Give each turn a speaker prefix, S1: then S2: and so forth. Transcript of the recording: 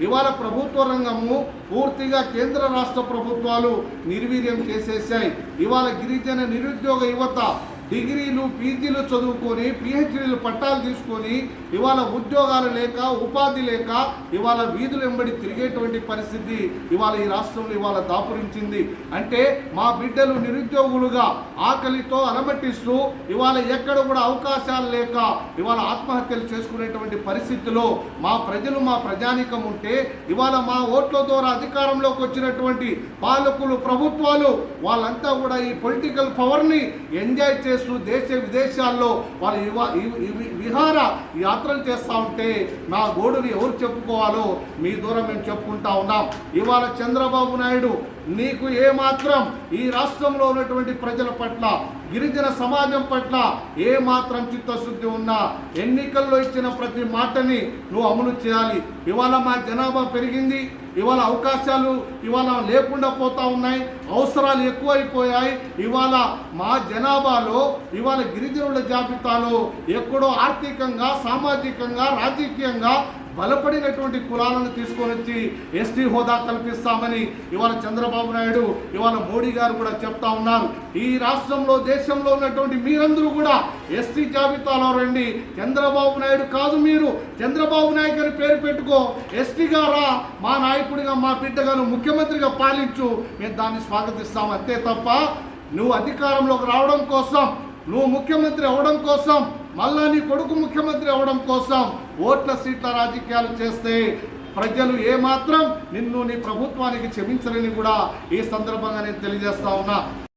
S1: ఇవాళ ప్రభుత్వ రంగము పూర్తిగా కేంద్ర రాష్ట్ర ప్రభుత్వాలు నిర్వీర్యం చేసేసాయి ఇవాళ గిరిజన నిరుద్యోగ యువత డిగ్రీలు పీజీలు చదువుకొని పిహెచ్డీలు పట్టాలు తీసుకొని ఇవాళ ఉద్యోగాలు లేక ఉపాధి లేక ఇవాళ వీధులు వెంబడి తిరిగేటువంటి పరిస్థితి ఇవాళ ఈ రాష్ట్రంలో ఇవాళ దాపురించింది. అంటే మా బిడ్డలు నిరుద్యోగులుగా ఆకలితో అలమటిస్తూ ఇవాళ ఎక్కడ కూడా అవకాశాలు లేక ఇవాళ ఆత్మహత్యలు చేసుకునేటువంటి పరిస్థితిలో మా ప్రజలు మా ప్రజానికం ఉంటే ఇవాళ మా ఓట్ల ద్వారా అధికారంలోకి వచ్చినటువంటి పాలకులు ప్రభుత్వాలు వాళ్ళంతా కూడా ఈ పొలిటికల్ పవర్ని ఎంజాయ్ చేసి దేశ విదేశాల్లో వాళ్ళు ఇవా- ఇవి- విహార యాత్రలు చేస్తూ ఉంటే నా గోడుని ఎవరు చెప్పుకోవాలో మీ దూరం మేము చెప్పుకుంటా ఉన్నాం. ఇవాళ చంద్రబాబు నాయుడు నీకు ఏమాత్రం ఈ రాష్ట్రంలో ఉన్నటువంటి ప్రజల పట్ల గిరిజన సమాజం పట్ల ఏ మాత్రం చిత్తశుద్ధి ఉన్నా ఎన్నికల్లో ఇచ్చిన ప్రతి మాటని నువ్వు అమలు చేయాలి. ఇవాళ మా జనాభా పెరిగింది ఇవాళ అవకాశాలు ఇవాళ లేకుండా పోతా ఉన్నాయి అవసరాలు ఎక్కువైపోయాయి. ఇవాళ మా జనాభాలో ఇవాళ గిరిజనుల జాబితాలో ఎక్కడో ఆర్థికంగా సామాజికంగా రాజకీయంగా బలపడినటువంటి కులాలను తీసుకొని వచ్చి ఎస్టీ హోదా కల్పిస్తామని ఇవాళ చంద్రబాబు నాయుడు ఇవాళ మోడీ గారు కూడా చెప్తా ఉన్నారు. ఈ రాష్ట్రంలో దేశంలో ఉన్నటువంటి మీరందరూ కూడా ఎస్టీ జాబితాలో రండి. చంద్రబాబు నాయుడు కాదు మీరు. చంద్రబాబు నాయుడు అని పేరు పెట్టుకో. ఎస్టీ గారా మా నాయకుడిగా మా బిడ్డగాను ముఖ్యమంత్రిగా పాలించు. మేము దాన్ని స్వాగతిస్తాం. అంతే తప్ప నువ్వు అధికారంలోకి రావడం కోసం నువ్వు ముఖ్యమంత్రి అవడం కోసం మళ్ళా నీ కొడుకు ముఖ్యమంత్రి అవడం కోసం ఓట్ల సీట్ల రాజకీయాలు చేస్తే ప్రజలు ఏమాత్రం నిన్ను నీ ప్రభుత్వానికి క్షమించరని కూడా ఈ సందర్భంగా నేను తెలియజేస్తా ఉన్నా.